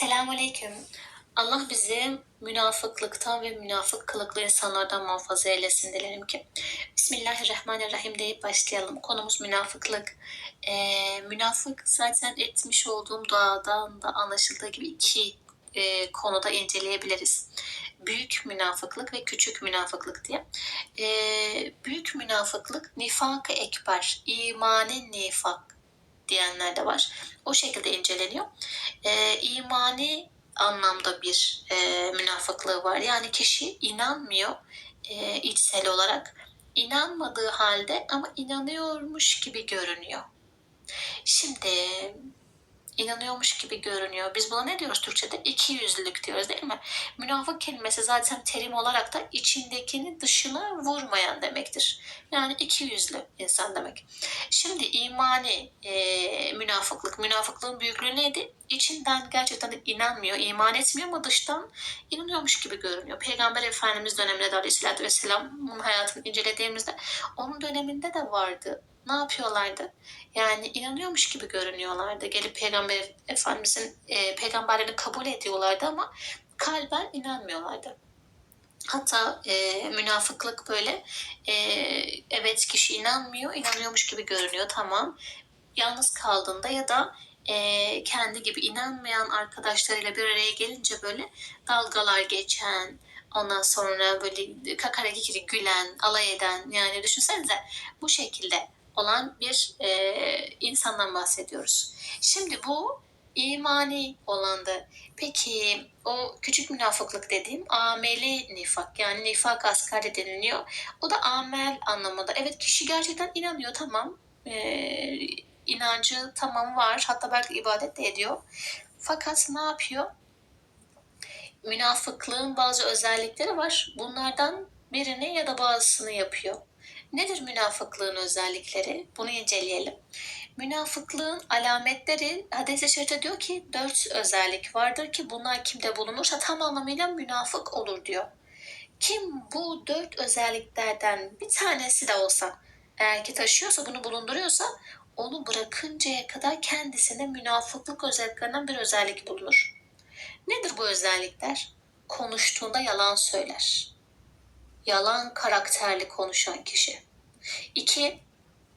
Selamünaleyküm. Allah bizi münafıklıktan ve münafık kılıklı insanlardan muhafaza eylesin dilerim ki. Bismillahirrahmanirrahim deyip başlayalım. Konumuz münafıklık. Ee, münafık zaten etmiş olduğum duadan da anlaşıldığı gibi iki e, konuda inceleyebiliriz. Büyük münafıklık ve küçük münafıklık diye. Ee, büyük münafıklık nifak-ı ekber, imani nifak diyenler de var. O şekilde inceleniyor. Ee, imani anlamda bir e, münafıklığı var. Yani kişi inanmıyor e, içsel olarak. İnanmadığı halde ama inanıyormuş gibi görünüyor. Şimdi inanıyormuş gibi görünüyor. Biz buna ne diyoruz Türkçe'de? İki yüzlülük diyoruz değil mi? Münafık kelimesi zaten terim olarak da içindekini dışına vurmayan demektir. Yani iki yüzlü insan demek. Şimdi imani e, münafıklık, münafıklığın büyüklüğü neydi? İçinden gerçekten inanmıyor, iman etmiyor ama dıştan inanıyormuş gibi görünüyor. Peygamber Efendimiz döneminde de Aleyhisselatü Vesselam'ın hayatını incelediğimizde onun döneminde de vardı. Ne yapıyorlardı? Yani inanıyormuş gibi görünüyorlardı. Gelip Peygamber Efendimizin e, peygamberlerini kabul ediyorlardı ama kalben inanmıyorlardı. Hatta e, münafıklık böyle e, evet kişi inanmıyor, inanıyormuş gibi görünüyor tamam. Yalnız kaldığında ya da e, kendi gibi inanmayan arkadaşlarıyla bir araya gelince böyle dalgalar geçen, ondan sonra böyle kakara kikiri gülen, alay eden yani düşünsenize bu şekilde olan bir e, insandan bahsediyoruz. Şimdi bu imani olandı. Peki o küçük münafıklık dediğim ameli nifak yani nifak asgari deniliyor. O da amel anlamında. Evet kişi gerçekten inanıyor tamam. Ee, inancı tamam var. Hatta belki ibadet de ediyor. Fakat ne yapıyor? Münafıklığın bazı özellikleri var. Bunlardan birini ya da bazısını yapıyor. Nedir münafıklığın özellikleri? Bunu inceleyelim. Münafıklığın alametleri hadis-i şerifte diyor ki dört özellik vardır ki bunlar kimde bulunursa tam anlamıyla münafık olur diyor. Kim bu dört özelliklerden bir tanesi de olsa eğer ki taşıyorsa bunu bulunduruyorsa onu bırakıncaya kadar kendisine münafıklık özelliklerinden bir özellik bulunur. Nedir bu özellikler? Konuştuğunda yalan söyler. Yalan karakterli konuşan kişi. İki,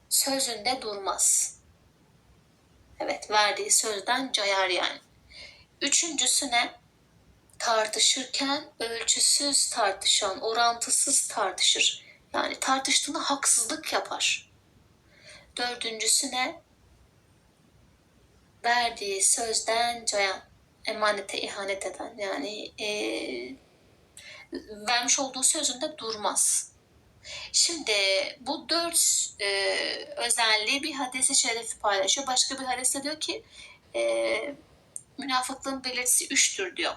sözünde durmaz. Evet, verdiği sözden cayar yani. Üçüncüsü ne? Tartışırken ölçüsüz tartışan, orantısız tartışır. Yani tartıştığında haksızlık yapar. Dördüncüsü ne? Verdiği sözden cayan, emanete ihanet eden. Yani e, vermiş olduğu sözünde durmaz. Şimdi bu dört e, özelliği bir hadisi şerifi paylaşıyor. Başka bir hadiste diyor ki e, münafıklığın belirtisi üçtür diyor.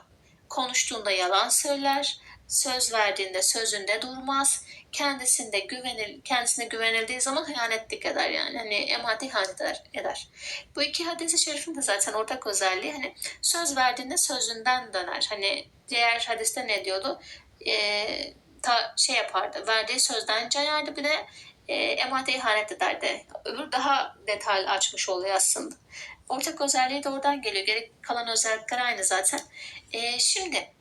Konuştuğunda yalan söyler, söz verdiğinde sözünde durmaz, kendisinde güvenil, kendisine güvenildiği zaman hıyanetlik eder yani. Hani emanete ihanet eder, eder. Bu iki hadisi şerifin de zaten ortak özelliği hani söz verdiğinde sözünden döner. Hani diğer hadiste ne diyordu? Ee, ta, şey yapardı, verdiği sözden cayardı bir de e, emanete ihanet ederdi. Öbür daha detaylı açmış oluyor aslında. Ortak özelliği de oradan geliyor. Gerek kalan özellikler aynı zaten. E, şimdi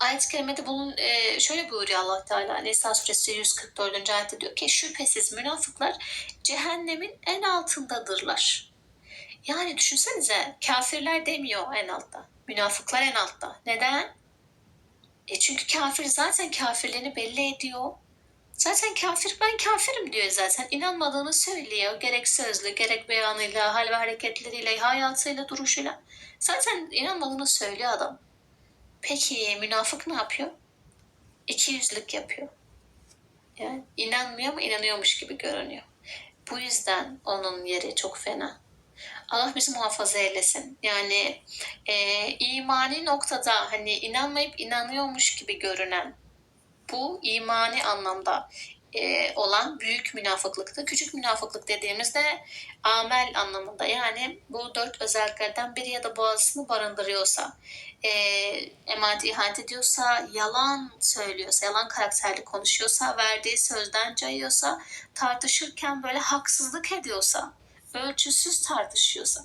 ayet-i kerimede bunun e, şöyle buyuruyor allah Teala Nisa suresi 144. ayette diyor ki şüphesiz münafıklar cehennemin en altındadırlar. Yani düşünsenize kafirler demiyor en altta. Münafıklar en altta. Neden? E çünkü kafir zaten kafirliğini belli ediyor. Zaten kafir ben kafirim diyor zaten. İnanmadığını söylüyor. Gerek sözlü, gerek beyanıyla, hal ve hareketleriyle, hayatıyla, duruşuyla. Zaten inanmadığını söylüyor adam. Peki münafık ne yapıyor? İki yüzlük yapıyor. Yani inanmıyor ama inanıyormuş gibi görünüyor. Bu yüzden onun yeri çok fena. Allah bizi muhafaza eylesin. Yani e, imani noktada hani inanmayıp inanıyormuş gibi görünen bu imani anlamda e, olan büyük münafıklıktı. Küçük münafıklık dediğimizde amel anlamında yani bu dört özelliklerden biri ya da bazısını barındırıyorsa, e, emanet ihanet ediyorsa, yalan söylüyorsa, yalan karakterli konuşuyorsa, verdiği sözden cayıyorsa, tartışırken böyle haksızlık ediyorsa, ölçüsüz tartışıyorsa.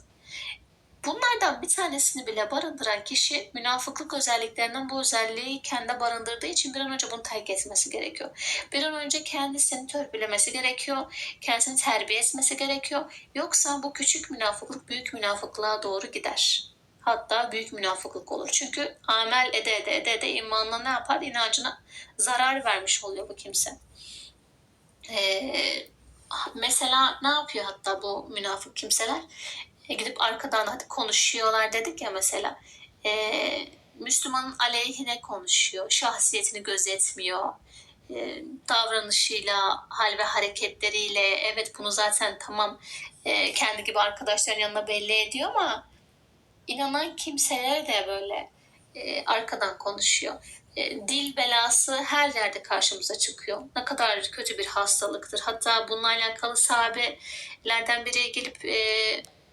Bunlardan bir tanesini bile barındıran kişi münafıklık özelliklerinden bu özelliği kendi barındırdığı için bir an önce bunu terk etmesi gerekiyor. Bir an önce kendisini törpülemesi gerekiyor. Kendisini terbiye etmesi gerekiyor. Yoksa bu küçük münafıklık büyük münafıklığa doğru gider. Hatta büyük münafıklık olur. Çünkü amel ede ede ede ede imanına ne yapar? İnancına zarar vermiş oluyor bu kimse. Ee, mesela ne yapıyor hatta bu münafık kimseler? E, gidip arkadan hadi konuşuyorlar dedik ya mesela. E, Müslümanın aleyhine konuşuyor. Şahsiyetini gözetmiyor. E, davranışıyla, hal ve hareketleriyle evet bunu zaten tamam e, kendi gibi arkadaşların yanına belli ediyor ama inanan kimseler de böyle e, arkadan konuşuyor. E, dil belası her yerde karşımıza çıkıyor. Ne kadar kötü bir hastalıktır. Hatta bununla alakalı sahabelerden biri gelip e,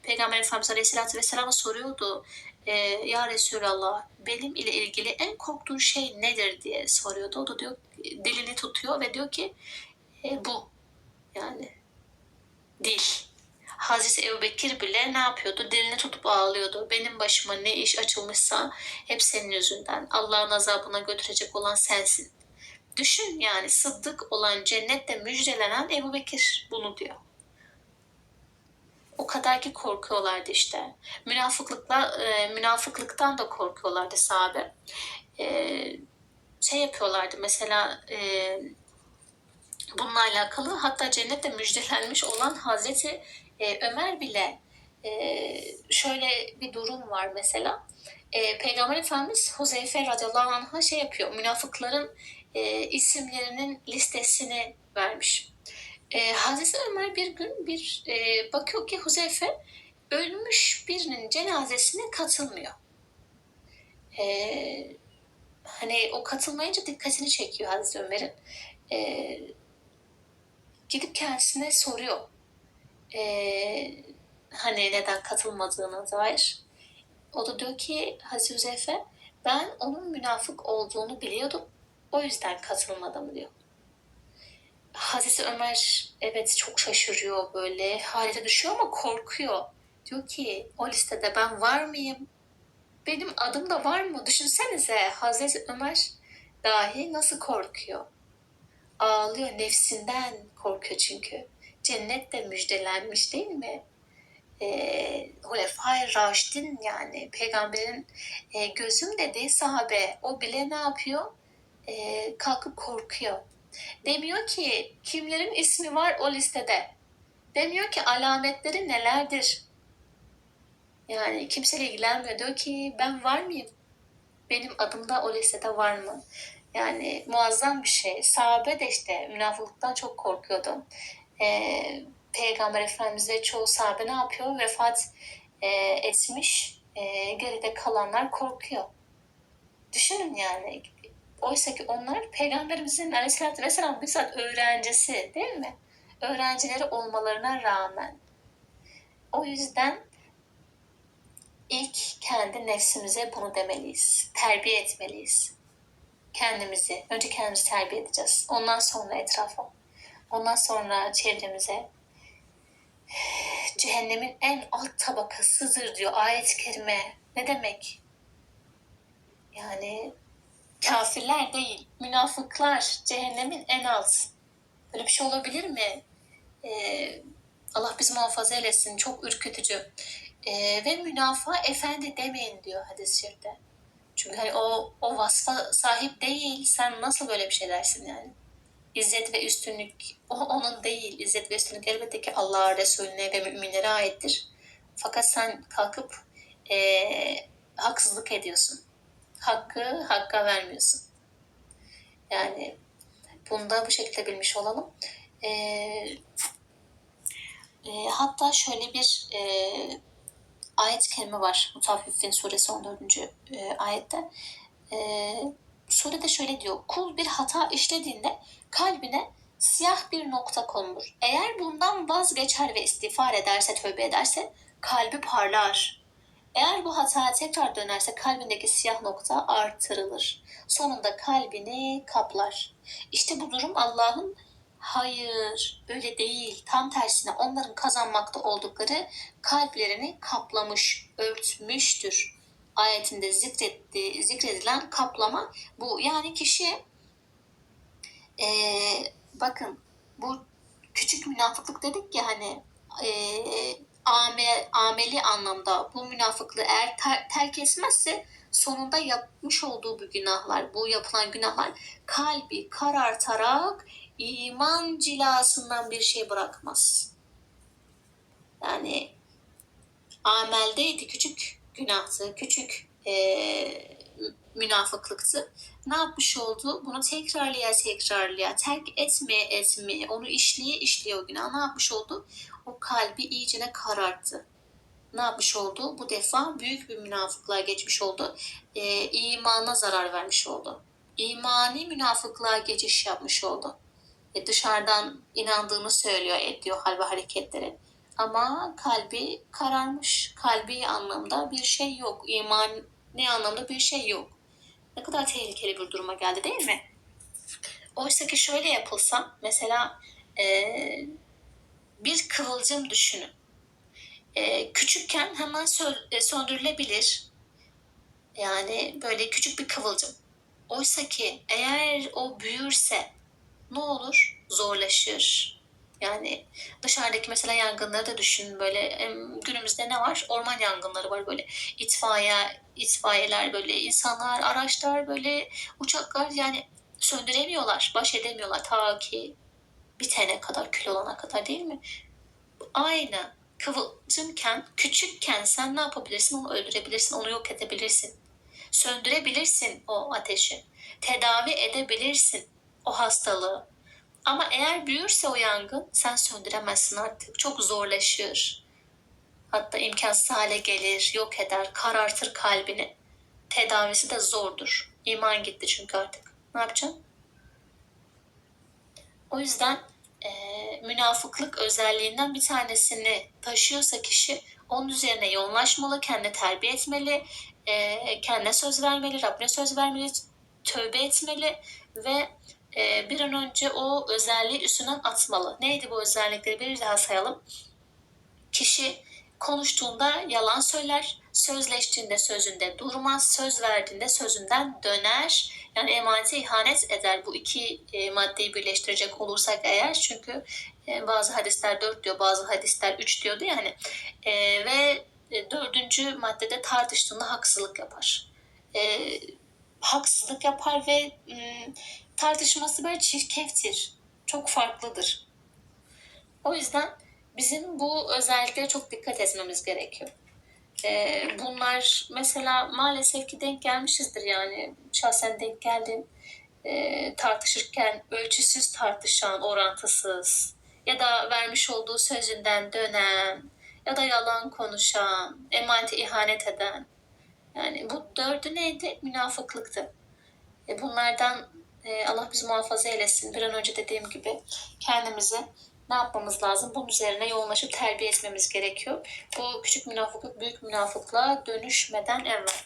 Peygamber Efendimiz Aleyhisselatü Vesselam'a soruyordu. E, ya Resulallah benim ile ilgili en korktuğun şey nedir diye soruyordu. O da diyor dilini tutuyor ve diyor ki e, bu yani dil. Hazreti Ebu Bekir bile ne yapıyordu? Dilini tutup ağlıyordu. Benim başıma ne iş açılmışsa hep senin yüzünden. Allah'ın azabına götürecek olan sensin. Düşün yani sıddık olan cennette müjdelenen Ebu Bekir bunu diyor. O kadar ki korkuyorlardı işte. Münafıklıkla, e, münafıklıktan da korkuyorlardı sahabe. E, şey yapıyorlardı mesela e, bununla alakalı hatta cennette müjdelenmiş olan Hazreti e, Ömer bile e, şöyle bir durum var mesela. E, Peygamber Efendimiz Huzeyfe radıyallahu anh'a şey yapıyor. Münafıkların e, isimlerinin listesini vermiş. E, Hazreti Ömer bir gün bir e, bakıyor ki Huzeyfe ölmüş birinin cenazesine katılmıyor. E, hani o katılmayınca dikkatini çekiyor Hazreti Ömer'in. E, gidip kendisine soruyor. E, hani neden katılmadığına dair. O da diyor ki Hazreti Huzeyfe ben onun münafık olduğunu biliyordum. O yüzden katılmadım diyor. Hazreti Ömer evet çok şaşırıyor böyle halete düşüyor ama korkuyor. Diyor ki o listede ben var mıyım? Benim adım da var mı? Düşünsenize Hazreti Ömer dahi nasıl korkuyor. Ağlıyor nefsinden korkuyor çünkü. Cennet de müjdelenmiş değil mi? e, Hulefai Raşid'in yani peygamberin e, gözüm dediği sahabe o bile ne yapıyor? E, kalkıp korkuyor. Demiyor ki kimlerin ismi var o listede. Demiyor ki alametleri nelerdir. Yani kimseyle ilgilenmiyor. Diyor ki ben var mıyım? Benim adım da o listede var mı? Yani muazzam bir şey. Sahabe de işte münafıklıktan çok korkuyordu. Ee, Peygamber Efendimiz ve çoğu sahabe ne yapıyor? Vefat e, etmiş. E, geride kalanlar korkuyor. Düşünün yani. Oysa ki onlar Peygamberimizin aleyhissalatü vesselam bizzat öğrencisi değil mi? Öğrencileri olmalarına rağmen. O yüzden ilk kendi nefsimize bunu demeliyiz. Terbiye etmeliyiz. Kendimizi. Önce kendimizi terbiye edeceğiz. Ondan sonra etrafa. Ondan sonra çevremize. Cehennemin en alt tabakasıdır diyor ayet-i kerime. Ne demek? Yani kafirler değil, münafıklar cehennemin en alt. Böyle bir şey olabilir mi? Ee, Allah bizi muhafaza eylesin. Çok ürkütücü. Ee, ve münafığa efendi demeyin diyor hadis-i şerifte. Çünkü hani o, o vasfa sahip değil. Sen nasıl böyle bir şey dersin yani? İzzet ve üstünlük o onun değil. İzzet ve üstünlük elbette ki Allah'a, Resulüne ve müminlere aittir. Fakat sen kalkıp e, haksızlık ediyorsun. Hakkı hakka vermiyorsun. Yani bunda bu şekilde bilmiş olalım. E, e, hatta şöyle bir e, ayet-i kerime var. Mutaffifin suresi 14. E, ayette. E, surede şöyle diyor. Kul bir hata işlediğinde kalbine siyah bir nokta konulur. Eğer bundan vazgeçer ve istiğfar ederse, tövbe ederse kalbi parlar. Eğer bu hataya tekrar dönerse kalbindeki siyah nokta artırılır. Sonunda kalbini kaplar. İşte bu durum Allah'ın Hayır, öyle değil. Tam tersine onların kazanmakta oldukları kalplerini kaplamış, örtmüştür. Ayetinde zikretti, zikredilen kaplama bu. Yani kişi eee, bakın bu küçük münafıklık dedik ya hani eee ame, ameli anlamda bu münafıklığı eğer ter, terk etmezse sonunda yapmış olduğu bu günahlar, bu yapılan günahlar kalbi karartarak iman cilasından bir şey bırakmaz. Yani ameldeydi, küçük günahtı, küçük eee, münafıklıktı. Ne yapmış oldu? Bunu tekrarlaya tekrarlaya, terk etmeye etmeye, onu işleye işleye o günah ne yapmış oldu? O kalbi iyicene kararttı. Ne yapmış oldu? Bu defa büyük bir münafıklığa geçmiş oldu. Eee imana zarar vermiş oldu. İmani münafıklığa geçiş yapmış oldu e, dışarıdan inandığını söylüyor, ediyor hal ve hareketleri. Ama kalbi kararmış. Kalbi anlamda bir şey yok. İman ne anlamda bir şey yok. Ne kadar tehlikeli bir duruma geldi değil mi? Oysa ki şöyle yapılsa mesela e, bir kıvılcım düşünün. E, küçükken hemen e, söndürülebilir. Yani böyle küçük bir kıvılcım. Oysa ki eğer o büyürse ne olur? Zorlaşır. Yani dışarıdaki mesela yangınları da düşünün böyle günümüzde ne var? Orman yangınları var böyle itfaiye, itfaiyeler böyle insanlar, araçlar böyle uçaklar yani söndüremiyorlar, baş edemiyorlar ta ki bitene kadar, kül olana kadar değil mi? Aynı kıvılcımken, küçükken sen ne yapabilirsin? Onu öldürebilirsin, onu yok edebilirsin. Söndürebilirsin o ateşi. Tedavi edebilirsin o hastalığı. Ama eğer büyürse o yangın sen söndüremezsin artık. Çok zorlaşır. Hatta imkansız hale gelir, yok eder, karartır kalbini. Tedavisi de zordur. İman gitti çünkü artık. Ne yapacaksın? O yüzden e, münafıklık özelliğinden bir tanesini taşıyorsa kişi onun üzerine yoğunlaşmalı, kendine terbiye etmeli, e, kendine söz vermeli, Rabbine söz vermeli, tövbe etmeli ve e, bir an önce o özelliği üstünden atmalı. Neydi bu özellikleri? Bir daha sayalım. Kişi konuştuğunda yalan söyler, sözleştiğinde sözünde durmaz, söz verdiğinde sözünden döner. Yani emanete ihanet eder. Bu iki e, maddeyi birleştirecek olursak eğer çünkü e, bazı hadisler dört diyor, bazı hadisler üç diyordu yani. E, ve e, dördüncü maddede tartıştığında haksızlık yapar. E, haksızlık yapar ve tartışması böyle çirkeftir. Çok farklıdır. O yüzden bizim bu özelliklere çok dikkat etmemiz gerekiyor. Ee, bunlar mesela maalesef ki denk gelmişizdir yani. Şahsen denk geldim. Ee, tartışırken ölçüsüz tartışan, orantısız ya da vermiş olduğu sözünden dönen ya da yalan konuşan, emanete ihanet eden. Yani bu dördü neydi? Münafıklıktı. E bunlardan e, Allah bizi muhafaza eylesin. Bir an önce dediğim gibi kendimizi ne yapmamız lazım? Bunun üzerine yoğunlaşıp terbiye etmemiz gerekiyor. Bu küçük münafıklık büyük münafıklığa dönüşmeden evvel.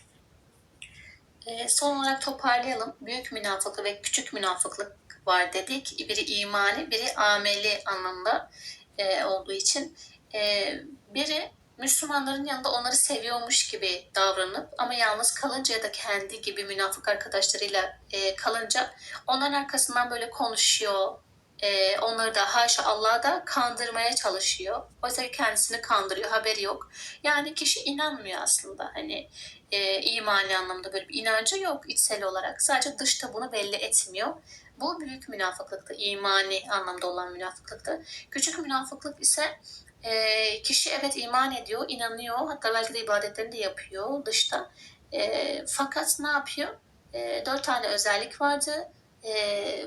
E, son olarak toparlayalım. Büyük münafıklık ve küçük münafıklık var dedik. Biri imani, biri ameli anlamda e, olduğu için. E, biri Müslümanların yanında onları seviyormuş gibi davranıp ama yalnız kalınca ya da kendi gibi münafık arkadaşlarıyla e, kalınca onların arkasından böyle konuşuyor. E, onları da haşa Allah'a da kandırmaya çalışıyor. Oysa kendisini kandırıyor, haberi yok. Yani kişi inanmıyor aslında. Hani e, imani anlamda böyle bir inancı yok içsel olarak. Sadece dışta bunu belli etmiyor. Bu büyük münafıklıktı, imani anlamda olan münafıklıktı. Küçük münafıklık ise e, kişi evet iman ediyor, inanıyor, hatta belki de ibadetlerini de yapıyor dışta. E, fakat ne yapıyor? E, dört tane özellik vardı. E,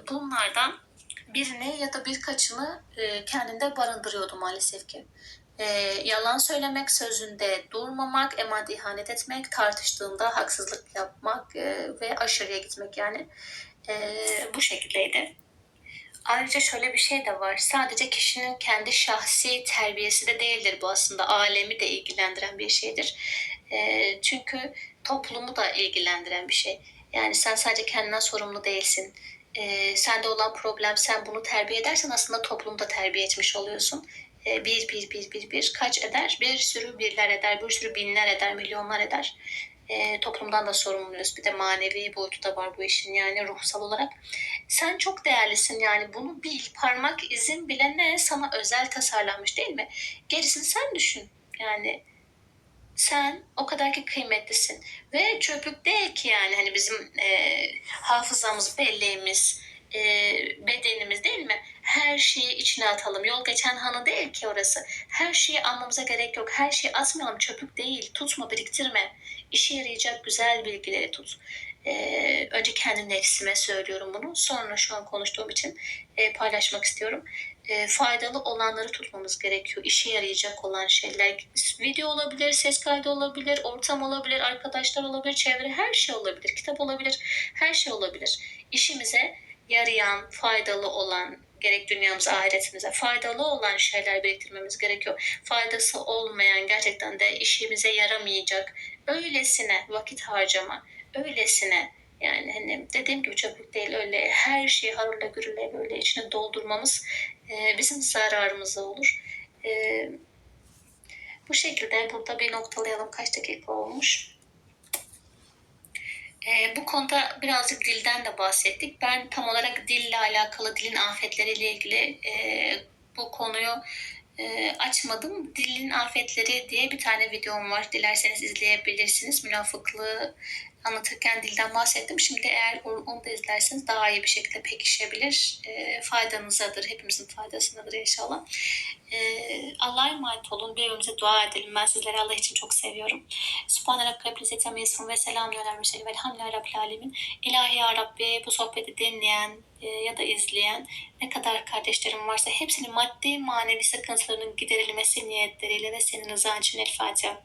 bunlardan birini ya da birkaçını e, kendinde barındırıyordu maalesef ki. E, yalan söylemek, sözünde durmamak, emanete ihanet etmek, tartıştığında haksızlık yapmak e, ve aşırıya gitmek yani e, bu şekildeydi. Ayrıca şöyle bir şey de var. Sadece kişinin kendi şahsi terbiyesi de değildir bu aslında. Alemi de ilgilendiren bir şeydir. E, çünkü toplumu da ilgilendiren bir şey. Yani sen sadece kendinden sorumlu değilsin. e, sende olan problem sen bunu terbiye edersen aslında toplumda terbiye etmiş oluyorsun. E, bir, bir, bir, bir, bir kaç eder? Bir sürü birler eder, bir sürü binler eder, milyonlar eder. E, toplumdan da sorumluyuz. Bir de manevi boyutu da var bu işin yani ruhsal olarak. Sen çok değerlisin yani bunu bil. Parmak izin bile ne? Sana özel tasarlanmış değil mi? Gerisini sen düşün. Yani sen o kadar ki kıymetlisin. Ve çöplük değil ki yani hani bizim e, hafızamız, belleğimiz, e, bedenimiz değil mi? Her şeyi içine atalım. Yol geçen hanı değil ki orası. Her şeyi almamıza gerek yok. Her şeyi atmayalım. Çöplük değil. Tutma, biriktirme. İşe yarayacak güzel bilgileri tut. E, önce kendi nefsime söylüyorum bunu. Sonra şu an konuştuğum için e, paylaşmak istiyorum. E, faydalı olanları tutmamız gerekiyor. İşe yarayacak olan şeyler. Video olabilir, ses kaydı olabilir, ortam olabilir, arkadaşlar olabilir, çevre her şey olabilir. Kitap olabilir, her şey olabilir. İşimize yarayan, faydalı olan, gerek dünyamıza, ahiretimize faydalı olan şeyler biriktirmemiz gerekiyor. Faydası olmayan, gerçekten de işimize yaramayacak, öylesine vakit harcama, öylesine yani hani dediğim gibi çöplük değil öyle her şeyi harulla gürülle böyle içine doldurmamız e, bizim zararımıza olur. E, bu şekilde burada bir noktalayalım. Kaç dakika olmuş? E, bu konuda birazcık dilden de bahsettik. Ben tam olarak dille alakalı, dilin afetleriyle ilgili e, bu konuyu e, açmadım. Dilin afetleri diye bir tane videom var. Dilerseniz izleyebilirsiniz. Münafıklığı anlatırken dilden bahsettim. Şimdi eğer onu da izlerseniz daha iyi bir şekilde pekişebilir. E, faydanızadır. Hepimizin faydasındadır inşallah. E, Allah'a emanet olun. Birbirimize dua edelim. Ben sizleri Allah için çok seviyorum. Subhane Rabbi Rabbil İzzeti Amma Yasifun ve selamun ve sellem Rabbil Alemin. İlahi Ya Rabbi bu sohbeti dinleyen e, ya da izleyen ne kadar kardeşlerim varsa hepsinin maddi manevi sıkıntılarının giderilmesi niyetleriyle ve senin rızan için El Fatiha.